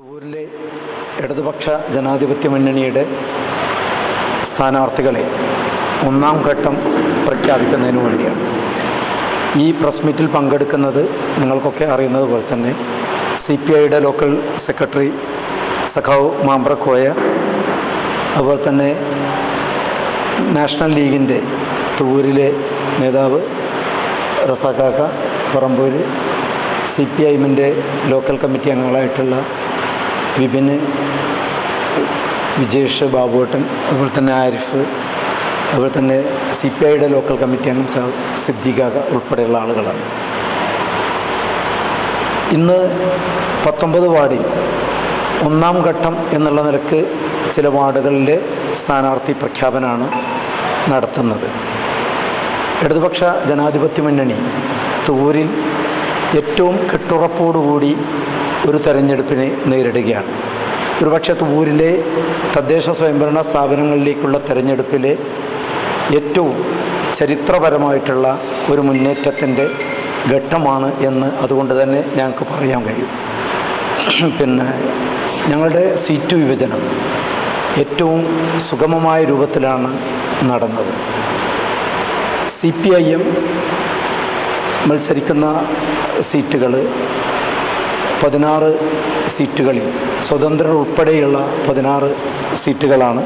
തുവൂരിലെ ഇടതുപക്ഷ ജനാധിപത്യ മുന്നണിയുടെ സ്ഥാനാർത്ഥികളെ ഒന്നാം ഘട്ടം പ്രഖ്യാപിക്കുന്നതിന് വേണ്ടിയാണ്. ഈ പ്രസ് മീറ്റിൽ പങ്കെടുക്കുന്നത് നിങ്ങൾക്കൊക്കെ അറിയുന്നത് പോലെ തന്നെ സി പി ഐയുടെ ലോക്കൽ സെക്രട്ടറി സഖാവ് മാമ്പ്രക്കോയ അതുപോലെ തന്നെ നാഷണൽ ലീഗിന്റെ തൂരിലെ നേതാവ് റസാക്കാക്ക പറമ്പൂര് സി പി ഐ എമ്മിന്റെ ലോക്കൽ കമ്മിറ്റി അംഗങ്ങളായിട്ടുള്ള വിപിന് വിജേഷ് ബാബുവേട്ടൻ അതുപോലെ തന്നെ ആരിഫ് അതുപോലെ തന്നെ സി പി ഐയുടെ ലോക്കൽ കമ്മിറ്റി അംഗം സിദ്ദിഖാക ഉൾപ്പെടെയുള്ള ആളുകളാണ്. ഇന്ന് പത്തൊമ്പത് വാർഡിൽ ഒന്നാം ഘട്ടം എന്നുള്ള നിലയ്ക്ക് ചില വാർഡുകളിലെ സ്ഥാനാർത്ഥി പ്രഖ്യാപനമാണ് നടത്തുന്നത്. ഇടതുപക്ഷ ജനാധിപത്യ മുന്നണി തൂരിൽ ഏറ്റവും കെട്ടുറപ്പോടുകൂടി ഒരു തെരഞ്ഞെടുപ്പിനെ നേരിടുകയാണ്. ഒരുപക്ഷെ തൂരിലെ തദ്ദേശ സ്വയംഭരണ സ്ഥാപനങ്ങളിലേക്കുള്ള തെരഞ്ഞെടുപ്പിലെ ഏറ്റവും ചരിത്രപരമായിട്ടുള്ള ഒരു മുന്നേറ്റത്തിന്റെ ഘട്ടമാണ് എന്ന് അതുകൊണ്ട് തന്നെ ഞങ്ങൾക്ക് പറയാൻ കഴിയും. പിന്നെ ഞങ്ങളുടെ സീറ്റ് വിഭജനം ഏറ്റവും സുഗമമായ രൂപത്തിലാണ് നടന്നത്. സി പി ഐ എം മത്സരിക്കുന്ന സീറ്റുകൾ പതിനാറ് സീറ്റുകളിൽ സ്വതന്ത്രർ ഉൾപ്പെടെയുള്ള പതിനാറ് സീറ്റുകളാണ്.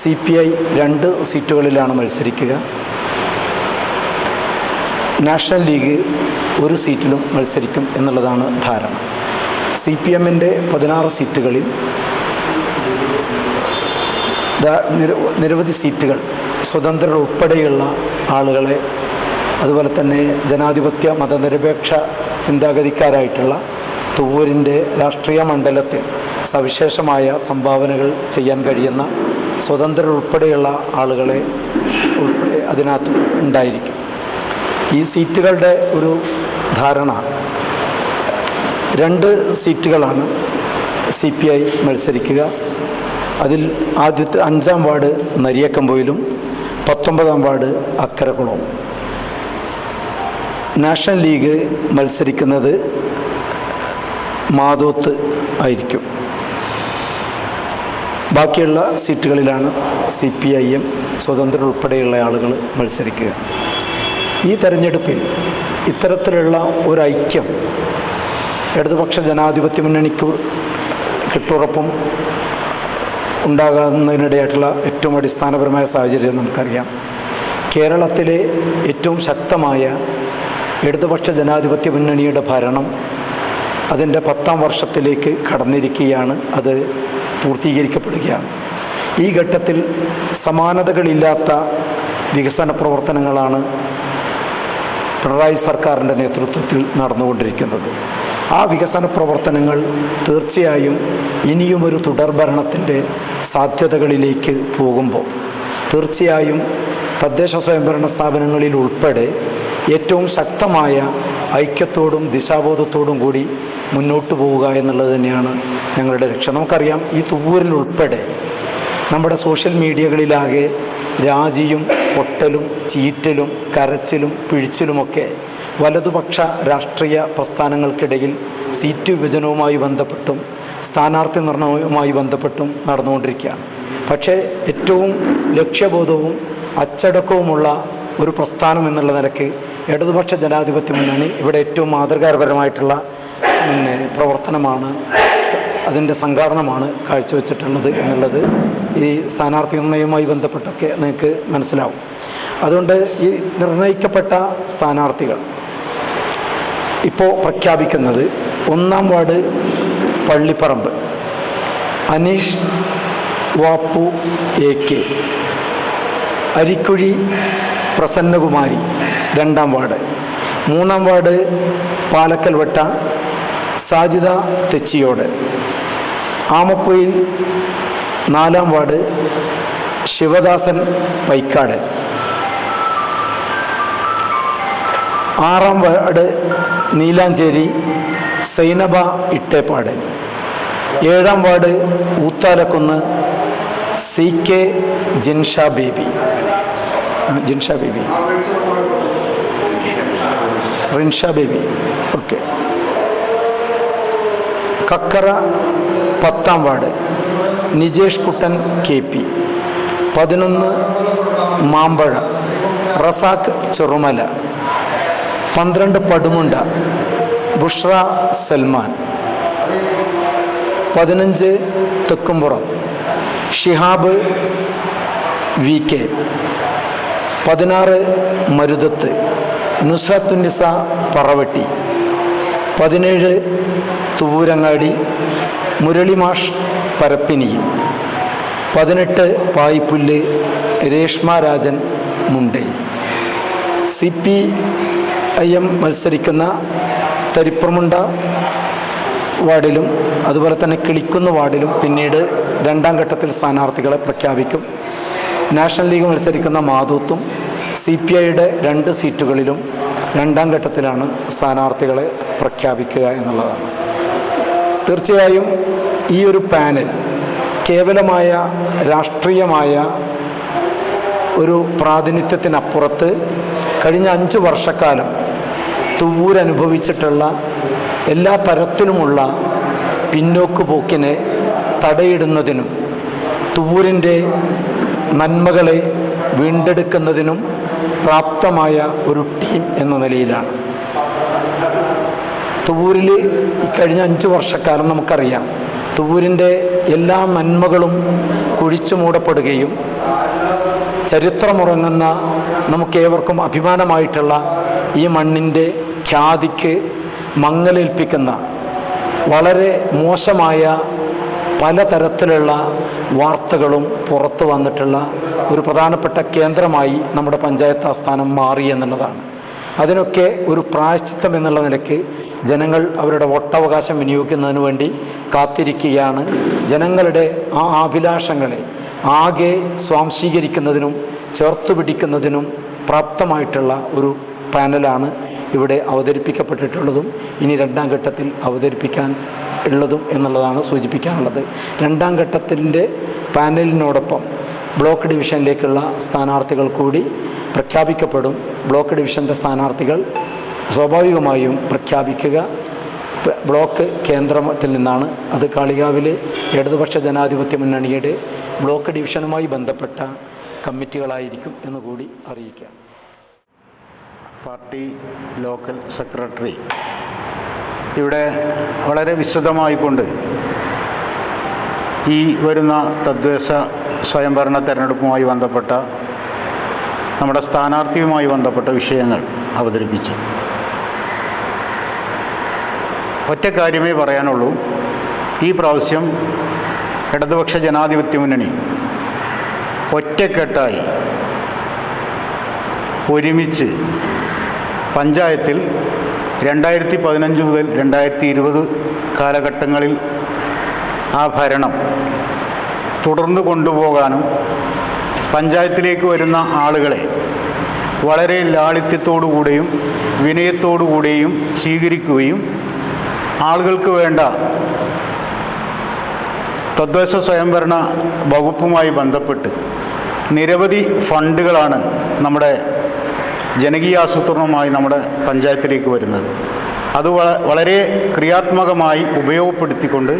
സി പി ഐ രണ്ട് സീറ്റുകളിലാണ് മത്സരിക്കുക. നാഷണൽ ലീഗ് ഒരു സീറ്റിലും മത്സരിക്കും എന്നുള്ളതാണ് ധാരണ. സി പി എമ്മിന്റെ പതിനാറ് സീറ്റുകളിൽ നിരവധി സീറ്റുകൾ സ്വതന്ത്രർ ഉൾപ്പെടെയുള്ള ആളുകളെ അതുപോലെ തന്നെ ജനാധിപത്യ മതനിരപേക്ഷ ചിന്താഗതിക്കാരായിട്ടുള്ള തുവൂരിന്റെ രാഷ്ട്രീയ മണ്ഡലത്തിൽ സവിശേഷമായ സംഭാവനകൾ ചെയ്യാൻ കഴിയുന്ന സ്വതന്ത്രരുൾപ്പെടെയുള്ള ആളുകളെ ഉൾപ്പെടെ അതിനകത്ത് ഉണ്ടായിരിക്കും. ഈ സീറ്റുകളുടെ ഒരു ധാരണ രണ്ട് സീറ്റുകളാണ് സി പി ഐ മത്സരിക്കുക. അതിൽ ആദ്യത്തെ അഞ്ചാം വാർഡ് നരിയക്കമ്പൊയിലും പത്തൊമ്പതാം വാർഡ് അക്കരക്കുളവും നാഷണൽ ലീഗ് മത്സരിക്കുന്നത് മാതോത്ത് ആയിരിക്കും. ബാക്കിയുള്ള സീറ്റുകളിലാണ് സി പി ഐ എം സ്വതന്ത്രർ ഉൾപ്പെടെയുള്ള ആളുകൾ മത്സരിക്കുക. ഈ തെരഞ്ഞെടുപ്പിൽ ഇത്തരത്തിലുള്ള ഒരു ഐക്യം ഇടതുപക്ഷ ജനാധിപത്യ മുന്നണിക്ക് കിട്ടുറപ്പും ഉണ്ടാകുന്നതിനിടയായിട്ടുള്ള ഏറ്റവും അടിസ്ഥാനപരമായ സാഹചര്യം നമുക്കറിയാം. കേരളത്തിലെ ഏറ്റവും ശക്തമായ ഇടതുപക്ഷ ജനാധിപത്യ മുന്നണിയുടെ ഭരണം അതിന്റെ പത്താം വർഷത്തിലേക്ക് കടന്നിരിക്കുകയാണ്. അത് പൂർത്തീകരിക്കപ്പെടുകയാണ്. ഈ ഘട്ടത്തിൽ സമാനതകളില്ലാത്ത വികസന പ്രവർത്തനങ്ങളാണ് പിണറായി സർക്കാരിന്റെ നേതൃത്വത്തിൽ നടന്നുകൊണ്ടിരിക്കുന്നത്. ആ വികസന പ്രവർത്തനങ്ങൾ തീർച്ചയായും ഇനിയുമൊരു തുടർഭരണത്തിന്റെ സാധ്യതകളിലേക്ക് പോകുമ്പോൾ തീർച്ചയായും തദ്ദേശ സ്വയംഭരണ സ്ഥാപനങ്ങളിൽ ഉൾപ്പെടെ ഏറ്റവും ശക്തമായ ഐക്യത്തോടും ദിശാബോധത്തോടും കൂടി മുന്നോട്ട് പോവുക എന്നുള്ളത് തന്നെയാണ് ഞങ്ങളുടെ ലക്ഷ്യം. നമുക്കറിയാം ഈ തുവൂരിൽ ഉൾപ്പെടെ നമ്മുടെ സോഷ്യൽ മീഡിയകളിലാകെ രാജിയും പൊട്ടലും ചീറ്റലും കരച്ചിലും പിഴിച്ചിലുമൊക്കെ വലതുപക്ഷ രാഷ്ട്രീയ പ്രസ്ഥാനങ്ങൾക്കിടയിൽ സീറ്റ് വിഭജനവുമായി ബന്ധപ്പെട്ടും സ്ഥാനാർത്ഥി നിർണയവുമായി ബന്ധപ്പെട്ടും നടന്നുകൊണ്ടിരിക്കുകയാണ്. പക്ഷേ ഏറ്റവും ലക്ഷ്യബോധവും അച്ചടക്കവുമുള്ള ഒരു പ്രസ്ഥാനം എന്നുള്ള നിലയ്ക്ക് ഇടതുപക്ഷ ജനാധിപത്യ മുന്നണി ഇവിടെ ഏറ്റവും മാതൃകാപരമായിട്ടുള്ള പിന്നെ പ്രവർത്തനമാണ് അതിന്റെ സംഘാടനമാണ് കാഴ്ചവെച്ചിട്ടുള്ളത് എന്നുള്ളത് ഈ സ്ഥാനാർത്ഥി നിർണയവുമായി ബന്ധപ്പെട്ടൊക്കെ നിങ്ങൾക്ക് മനസ്സിലാവും. അതുകൊണ്ട് ഈ നിർണയിക്കപ്പെട്ട സ്ഥാനാർത്ഥികൾ ഇപ്പോൾ പ്രഖ്യാപിക്കുന്നത് ഒന്നാം ward Pallipparambu Aneesh Vappu A K Arikkuzhi Prasannakumari രണ്ടാം വാർഡ്. മൂന്നാം വാർഡ് പാലക്കൽവട്ട സാജിദ തെച്ചിയോട് ആമപ്പൊയിൽ നാലാം വാർഡ് ശിവദാസൻ പൈക്കാട് ആറാം വാർഡ് നീലാഞ്ചേരി സൈനബ ഇട്ടേപ്പാട് ഏഴാം ward ഊത്താലക്കുന്ന് C K Jinsha Baby. Jinsha Baby. Rinsha Baby. Okay. Kakkara പത്താം ward. Nijesh Kuttan K P. പതിനൊന്ന് മാമ്പഴ. റസാഖ് ചെറുമല. പന്ത്രണ്ട് പടുമുണ്ട. ബുഷ്ര സൽമാൻ. പതിനഞ്ച് തെക്കുംപുറം. Shihab V K. പതിനാറ് മരുതത്ത് നുസ്രത്തുന്നിസ പറവട്ടി പതിനേഴ് തുവൂരങ്ങാടി മുരളിമാഷ് പരപ്പിനി പതിനെട്ട് പായ്പുല്ല് രേഷ്മ രാജൻ മുണ്ടേ. സി പി ഐ എം മത്സരിക്കുന്ന തരിപ്പുറമുണ്ട വാർഡിലും അതുപോലെ തന്നെ കിളിക്കുന്ന വാർഡിലും പിന്നീട് രണ്ടാം ഘട്ടത്തിൽ സ്ഥാനാർത്ഥികളെ പ്രഖ്യാപിക്കും. നാഷണൽ ലീഗ് മത്സരിക്കുന്ന മാധൂത്തും സി പി ഐയുടെ രണ്ട് സീറ്റുകളിലും രണ്ടാം ഘട്ടത്തിലാണ് സ്ഥാനാർത്ഥികളെ പ്രഖ്യാപിക്കുക എന്നുള്ളതാണ്. തീർച്ചയായും ഈ ഒരു പാനൽ കേവലമായ രാഷ്ട്രീയമായ ഒരു പ്രാതിനിധ്യത്തിനപ്പുറത്ത് കഴിഞ്ഞ അഞ്ച് വർഷക്കാലം തുവൂരനുഭവിച്ചിട്ടുള്ള എല്ലാ തരത്തിലുമുള്ള പിന്നോക്ക് പോക്കിനെ തടയിടുന്നതിനും തുവൂരിന്റെ നന്മകളെ വീണ്ടെടുക്കുന്നതിനും പ്രാപ്തമായ ഒരു ടീം എന്ന നിലയിലാണ്. തുവൂരിൽ കഴിഞ്ഞ അഞ്ച് വർഷക്കാലം നമുക്കറിയാം. തുവൂരിന്റെ എല്ലാ നന്മകളും കുഴിച്ചു മൂടപ്പെടുകയും ചരിത്രമുറങ്ങുന്ന നമുക്കേവർക്കും അഭിമാനമായിട്ടുള്ള ഈ മണ്ണിന്റെ ഖ്യാതിക്ക് മങ്ങലേൽപ്പിക്കുന്ന വളരെ മോശമായ പലതരത്തിലുള്ള വാർത്തകളും പുറത്തു വന്നിട്ടുള്ള ഒരു പ്രധാനപ്പെട്ട കേന്ദ്രമായി നമ്മുടെ പഞ്ചായത്ത് ആസ്ഥാനം മാറി എന്നുള്ളതാണ്. അതിനൊക്കെ ഒരു പ്രായശ്ചിത്തം എന്നുള്ള നിലയ്ക്ക് ജനങ്ങൾ അവരുടെ വോട്ടവകാശം വിനിയോഗിക്കുന്നതിന് വേണ്ടി കാത്തിരിക്കുകയാണ്. ജനങ്ങളുടെ ആ അഭിലാഷങ്ങളെ ആകെ സ്വാംശീകരിക്കുന്നതിനും ചേർത്തു പിടിക്കുന്നതിനും പ്രാപ്തമായിട്ടുള്ള ഒരു പാനലാണ് ഇവിടെ അവതരിപ്പിക്കപ്പെട്ടിട്ടുള്ളതും ഇനി രണ്ടാം ഘട്ടത്തിൽ അവതരിപ്പിക്കാൻ ഉള്ളതും എന്നുള്ളതാണ് സൂചിപ്പിക്കാനുള്ളത്. രണ്ടാം ഘട്ടത്തിന്റെ പാനലിനോടൊപ്പം ബ്ലോക്ക് ഡിവിഷനിലേക്കുള്ള സ്ഥാനാർത്ഥികൾ കൂടി പ്രഖ്യാപിക്കപ്പെടും. ബ്ലോക്ക് ഡിവിഷന്റെ സ്ഥാനാർത്ഥികൾ സ്വാഭാവികമായും പ്രഖ്യാപിക്കുക. ബ്ലോക്ക് കേന്ദ്രത്തിൽ നിന്നാണ്. അത് കാളികാവിലെ ഇടതുപക്ഷ ജനാധിപത്യ മുന്നണിയുടെ ബ്ലോക്ക് ഡിവിഷനുമായി ബന്ധപ്പെട്ട കമ്മിറ്റികളായിരിക്കും എന്ന് കൂടി അറിയിക്കാം. പാർട്ടി ലോക്കൽ സെക്രട്ടറി ഇവിടെ വളരെ വിശദമായിക്കൊണ്ട് ഈ വരുന്ന തദ്ദേശ സ്വയംഭരണ തെരഞ്ഞെടുപ്പുമായി ബന്ധപ്പെട്ട നമ്മുടെ സ്ഥാനാർത്ഥിയുമായി ബന്ധപ്പെട്ട വിഷയങ്ങൾ അവതരിപ്പിച്ചു. ഒറ്റ കാര്യമേ പറയാനുള്ളൂ. ഈ പ്രാവശ്യം ഇടതുപക്ഷ ജനാധിപത്യ മുന്നണി ഒറ്റക്കെട്ടായി ഒരുമിച്ച് പഞ്ചായത്തിൽ രണ്ടായിരത്തി പതിനഞ്ച് മുതൽ രണ്ടായിരത്തി ഇരുപത് കാലഘട്ടങ്ങളിൽ ആ ഭരണം തുടർന്ന് കൊണ്ടുപോകാനും പഞ്ചായത്തിലേക്ക് വരുന്ന ആളുകളെ വളരെ ലാളിത്യത്തോടുകൂടെയും വിനയത്തോടുകൂടെയും സ്വീകരിക്കുകയും ആളുകൾക്ക് വേണ്ട തദ്ദേശ സ്വയംഭരണ വകുപ്പുമായി ബന്ധപ്പെട്ട് നിരവധി ഫണ്ടുകളാണ് നമ്മുടെ ജനകീയാസൂത്രണവുമായി നമ്മുടെ പഞ്ചായത്തിലേക്ക് വരുന്നത്. അത് വളരെ ക്രിയാത്മകമായി ഉപയോഗപ്പെടുത്തിക്കൊണ്ട്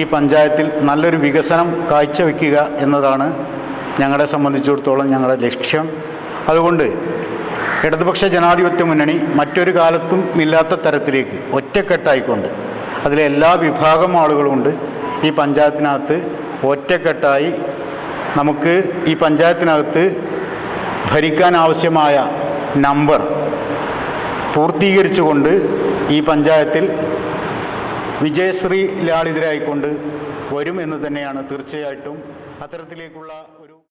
ഈ പഞ്ചായത്തിൽ നല്ലൊരു വികസനം കാഴ്ചവെക്കുക എന്നതാണ് ഞങ്ങളെ സംബന്ധിച്ചിടത്തോളം ഞങ്ങളുടെ ലക്ഷ്യം. അതുകൊണ്ട് ഇടതുപക്ഷ ജനാധിപത്യ മുന്നണി മറ്റൊരു കാലത്തും ഇല്ലാത്ത തരത്തിലേക്ക് ഒറ്റക്കെട്ടായിക്കൊണ്ട് അതിലെ എല്ലാ വിഭാഗം ആളുകളുമുണ്ട് ഈ പഞ്ചായത്തിനകത്ത് ഒറ്റക്കെട്ടായി നമുക്ക് ഈ പഞ്ചായത്തിനകത്ത് ഭരിക്കാൻ ആവശ്യമായ നമ്പർ പൂർത്തീകരിച്ചുകൊണ്ട് ഈ പഞ്ചായത്തിൽ വിജയശ്രീ ലാളിതരായിക്കൊണ്ട് വരും എന്ന് തന്നെയാണ് തീർച്ചയായിട്ടും അത്തരത്തിലേക്കുള്ള